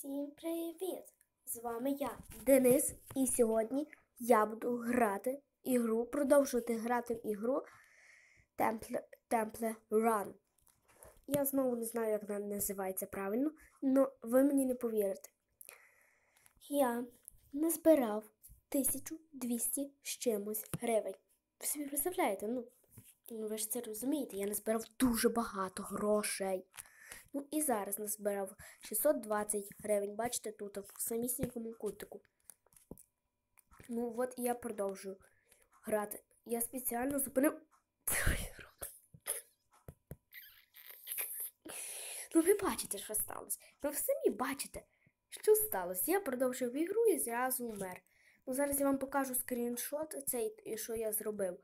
Всім привіт! З вами я, Денис, і сьогодні я буду грати ігру, продовжувати грати в ігру Temple, Temple Run. Я знову не знаю, як вона називається правильно, але ви мені не повірите. Я назбирав 1200 з чимось гривень. Ви собі представляєте? Ну, ну ви ж це розумієте, я назбирав дуже багато грошей. Ну і зараз назбирав 620 гривень. Бачите, тут в самісінькому кутику. Ну от і я продовжую грати. Я спеціально зупинив. Ну, ви бачите, що сталося. Ви самі бачите, що сталося. Я продовжив ігру і зразу умер. Ну, зараз я вам покажу скріншот цей, що я зробив.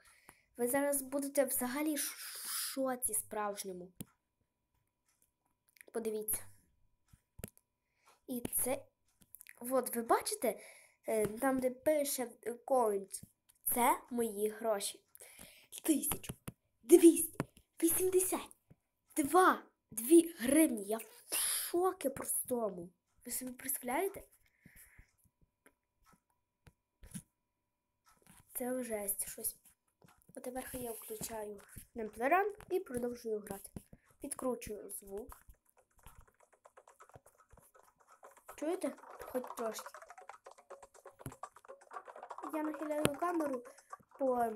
Ви зараз будете взагалі шоці справжньому. Подивіться. І це. От, ви бачите, е, там, де пише coins, це мої гроші. Тисячу. Двісті. Вісімдесят. Два. Дві гривні. Я в шокі простому. Ви собі представляєте? Це жесть щось. А тепер я включаю немплеран і продовжую грати. Підкручую звук. Чуєте? Хоч трошки. Я нахиляю камеру по,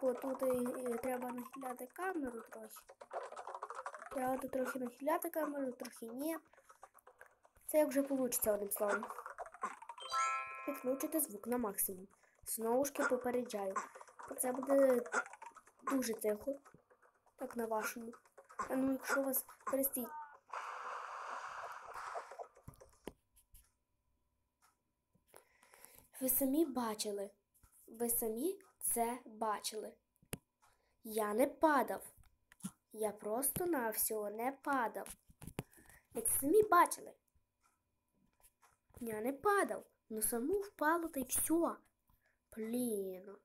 по тут і треба нахиляти камеру трохи. Треба тут трохи нахиляти камеру, трохи ні. Це як вже вийде одним словом. Підключити звук на максимум. Знову ж попереджаю. Це буде дуже тихо. Так на вашому. А ну, якщо у вас перестій. Ви самі бачили. Ви самі це бачили. Я не падав. Я просто на всього не падав. Ви це самі бачили. Я не падав. Ну саму впало та й все. Блін.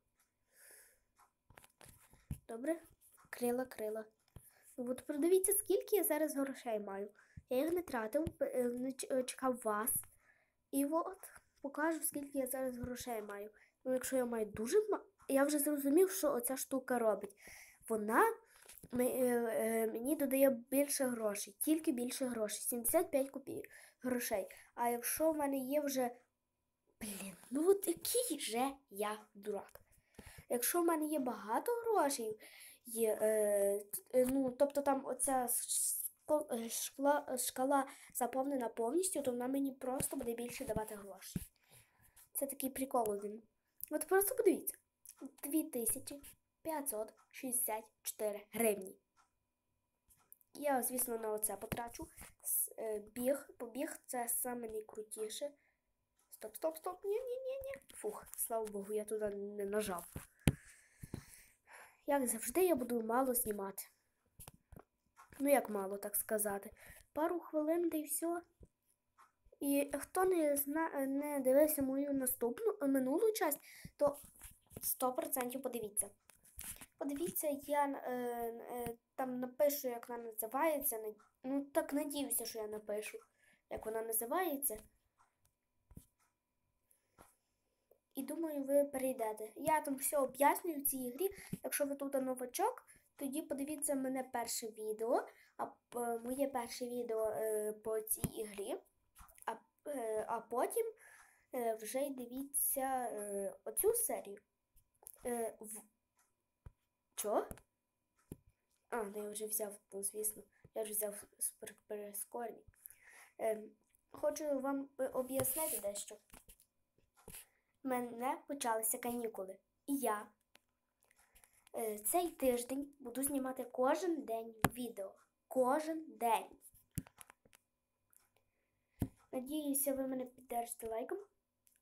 Добре? Крила, крила. От продивіться, скільки я зараз грошей маю. Я їх не тратив, не чекав вас. І от покажу, скільки я зараз грошей маю. Ну, якщо я маю дуже я вже зрозумів, що оця штука робить. Вона мені додає більше грошей, тільки більше грошей. 75 копійок грошей. А якщо в мене є вже. Блін, ну от який же я дурак. Якщо в мене є багато грошей, є, е, ну, тобто там оця шкала, шкала заповнена повністю, то вона мені просто буде більше давати грошей. Це такий прикол один. От просто подивіться. 2564 гривні. Я, звісно, на оце потрачу. Біг, побіг це саме найкрутіше. Стоп, стоп, стоп. Ні-ні-ні-ні. Фух, слава Богу, я туди не нажав. Як завжди, я буду мало знімати. Ну, як мало, так сказати. Пару хвилин та й все. І хто не зна... не дивився мою наступну минулу часть, то 100% подивіться. Подивіться, я е, е, там напишу, як вона називається. Ну, так надіюся, що я напишу, як вона називається. І думаю, ви перейдете. Я там все об'яснюю в цій ігрі. Якщо ви тут новачок, тоді подивіться мене перше відео, а моє перше відео е, по цій ігрі. А е, а потім е, вже й дивіться е, оцю серію. Е, в... Чо? А, ну я вже взяв, ну, звісно, я вже взяв суперперескорні. Е, хочу вам об'яснити дещо У мене почалися канікули. І я е, цей тиждень буду знімати кожен день відео. Кожен день. Надіюся, ви мене піддержите лайком.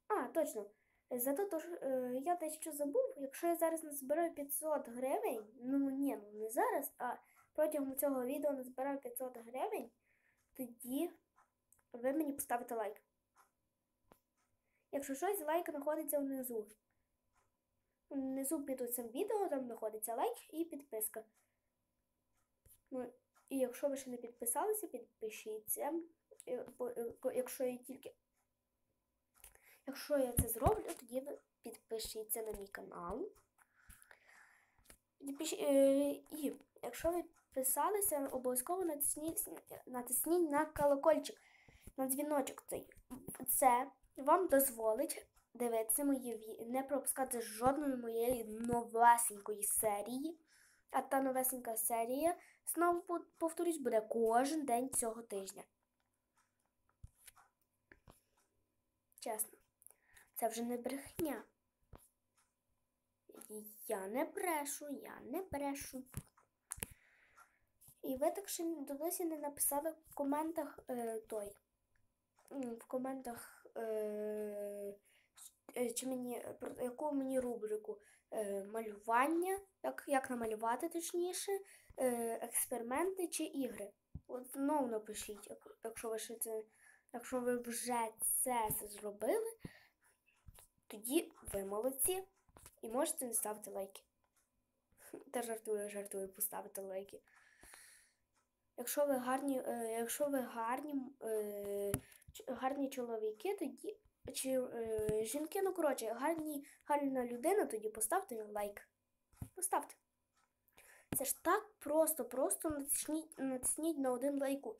А, точно. Зато то, е, я дещо забув, якщо я зараз назбираю 500 гривень, ну ні, ну не зараз, а протягом цього відео назбираю 500 гривень, тоді ви мені поставите лайк. Якщо щось, лайк знаходиться внизу. Внизу під цим відео там знаходиться лайк і підписка. Ну, І якщо ви ще не підписалися, підпишіться. Е, Якщо я тільки. Якщо я це зроблю, тоді підпишіться на мій канал. Е, І якщо ви підписалися, обов'язково натисніть, натисніть на колокольчик, на дзвіночок цей. Це вам дозволить дивитися мої не пропускати жодної моєї новесенької серії. А та новесенька серія, знову повторюсь, буде кожен день цього тижня. Чесно, це вже не брехня. Я не брешу, я не брешу. І ви так ще досі не написали в коментах е, той. В коментах, е, чи мені, про яку мені рубрику е, малювання, як, як намалювати точніше, е, експерименти чи ігри. От знову напишіть, як- якщо ви ще це, якщо ви вже це зробили, тоді ви молодці. І можете не ставити лайки. Та жартую, жартую, поставити лайки. Якщо ви гарні, е, якщо ви гарні, е, гарні чоловіки, тоді чи е, жінки, ну коротше, гарні, гарна людина, тоді поставте лайк. Поставте. Це ж так просто, просто натисніть, натисніть на один лайку.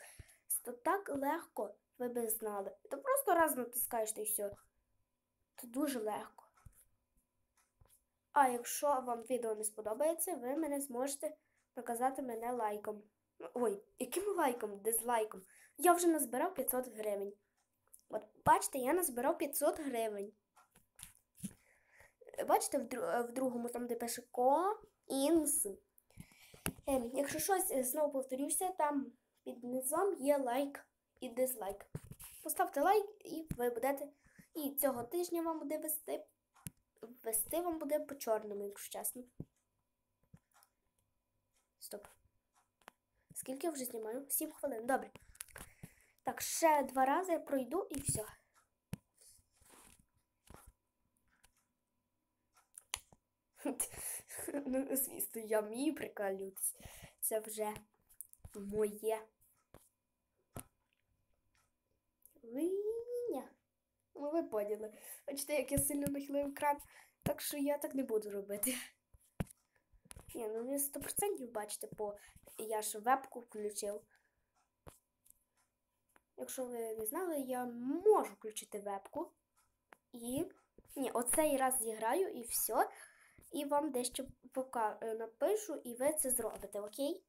Це так легко, ви би знали. Ти просто раз натискаєш й все. Це дуже легко. А якщо вам відео не сподобається, ви мене зможете наказати мене лайком. Ой, яким лайком? Дизлайком. Я вже назбирав 500 гривень. От бачите, я назбирав 500 гривень. Бачите, в, дру- в другому, там, де пише коінс. Ем, якщо щось, е, знову повторюся, там під низом є лайк і дизлайк. Поставте лайк і ви будете. І цього тижня вам буде вести. Вести вам буде по чорному, якщо чесно. Стоп. Скільки я вже знімаю? 7 хвилин. Добре. Так, ще два рази я пройду і все. Ну, звісно, я вмію прикалюватись. Це вже моє. Виня. Ну, ви поняли. Бачите, як я сильно нахилив екран, так що я так не буду робити. Ні, ну ви 100% бачите, бо я ж вебку включив. Якщо ви не знали, я можу включити вебку. І. Ні, оцей раз зіграю і все. І вам дещо пока е, напишу, і ви це зробите, окей?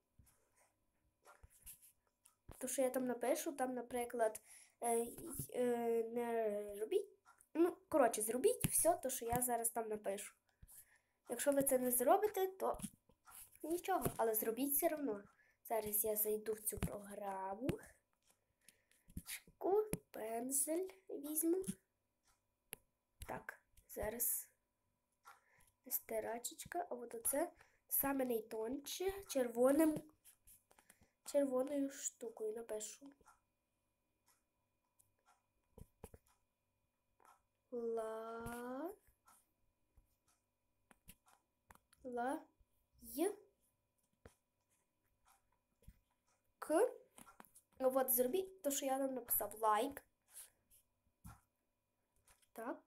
То, що я там напишу, там, наприклад, е, е, не робіть. Ну, коротше, зробіть все, то, що я зараз там напишу. Якщо ви це не зробите, то нічого, але зробіть все одно. Зараз я зайду в цю програму. Чеку, пензель візьму. Так, зараз стирачечка, а от оце саме найтонче червоним, червоною штукою напишу. Ла. Ла. Й. К. От зробіть те, що я там написав. Лайк. Так.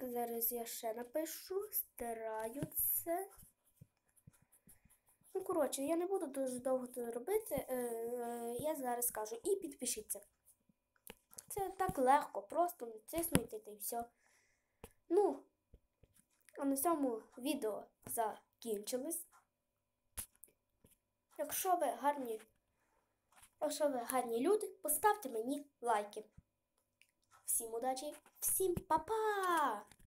Зараз я ще напишу. Стираю це. Ну, коротше, я не буду дуже довго це робити. Е, е, я зараз скажу. І підпишіться. Це так легко, просто натиснуйте й все. Ну, а на цьому відео закінчилось. Якщо ви гарні, якщо ви гарні люди, поставте мені лайки. Всім удачі, всім па-па!